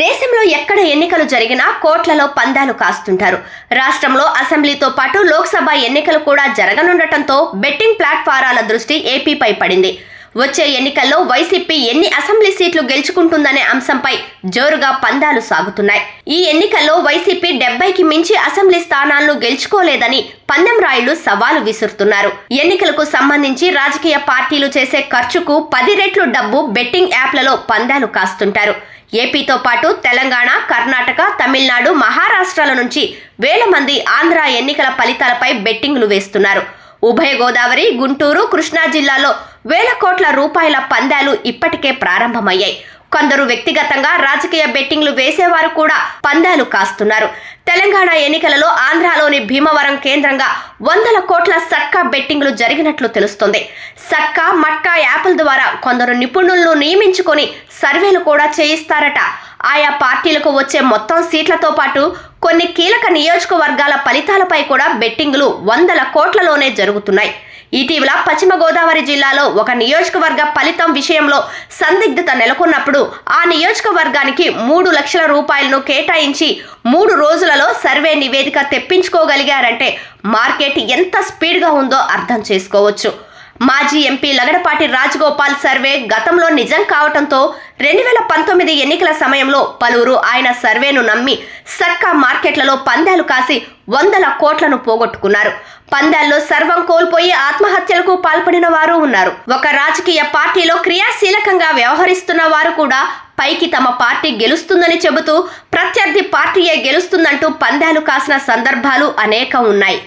దేశంలో ఎక్కడ ఎన్నికలు జరిగినా కోట్లలో పందాలు కాస్తుంటారు. రాష్ట్రంలో అసెంబ్లీతో పాటు లోక్సభ ఎన్నికలు కూడా జరగనుండటంతో బెట్టింగ్ ప్లాట్ఫారాల దృష్టి ఏపీపై పడింది. వచ్చే ఎన్నికల్లో వైసీపీ ఎన్ని అసెంబ్లీ సీట్లు గెలుచుకుంటుందనే అంశంపై జోరుగా పందాలు సాగుతున్నాయి. ఈ ఎన్నికల్లో వైసీపీ డెబ్బైకి మించి అసెంబ్లీ స్థానాలను గెలుచుకోలేదని పందెం రాయులు సవాలు విసురుతున్నారు. ఎన్నికలకు సంబంధించి రాజకీయ పార్టీలు చేసే ఖర్చుకు పది రెట్లు డబ్బు బెట్టింగ్ యాప్లలో పందాలు కాస్తుంటారు. ఏపీతో పాటు తెలంగాణ కర్ణాటక తమిళనాడు మహారాష్ట్రాల నుంచి వేల మంది ఆంధ్ర ఎన్నికల ఫలితాలపై బెట్టింగ్లు వేస్తున్నారు. ఉభయ గోదావరి గుంటూరు కృష్ణా జిల్లాలో వేల కోట్ల రూపాయల పందాలు ఇప్పటికే ప్రారంభమయ్యాయి. కొందరు వ్యక్తిగతంగా రాజకీయ బెట్టింగ్లు వేసేవారు కూడా పందాలు కాస్తున్నారు. తెలంగాణ ఎన్నికలలో ఆంధ్రాలోని భీమవరం కేంద్రంగా వందల కోట్ల సక్కా బెట్టింగ్లు జరిగినట్లు తెలుస్తోంది. సక్కా మట్కా యాప్ల ద్వారా కొందరు నిపుణులను నియమించుకొని సర్వేలు కూడా చేయిస్తారట. ఆయా పార్టీలకు వచ్చే మొత్తం సీట్లతో పాటు కొన్ని కీలక నియోజకవర్గాల ఫలితాలపై కూడా బెట్టింగ్లు వందల కోట్లలోనే జరుగుతున్నాయి. ఇటీవల పశ్చిమ గోదావరి జిల్లాలో ఒక నియోజకవర్గ ఫలితం విషయంలో సందిగ్ధత నెలకొన్నప్పుడు ఆ నియోజకవర్గానికి మూడు లక్షల రూపాయలను కేటాయించి మూడు రోజులలో సర్వే నివేదిక తెప్పించుకోగలిగారంటే మార్కెట్ ఎంత స్పీడ్గా ఉందో అర్థం చేసుకోవచ్చు. మాజీ ఎంపీ లగడపాటి రాజగోపాల్ సర్వే గతంలో నిజం కావటంతో రెండు వేల పంతొమ్మిది ఎన్నికల సమయంలో పలువురు ఆయన సర్వేను నమ్మి సర్కా మార్కెట్లలో పందాలు కాసి వందల కోట్లను పోగొట్టుకున్నారు. పందాల్లో సర్వం కోల్పోయి ఆత్మహత్యలకు పాల్పడిన వారు ఉన్నారు. ఒక రాజకీయ పార్టీలో క్రియాశీలకంగా వ్యవహరిస్తున్న వారు కూడా పైకి తమ పార్టీ గెలుస్తుందని చెబుతూ ప్రత్యర్థి పార్టీయే గెలుస్తుందంటూ పందాలు కాసిన సందర్భాలు అనేకం ఉన్నాయి.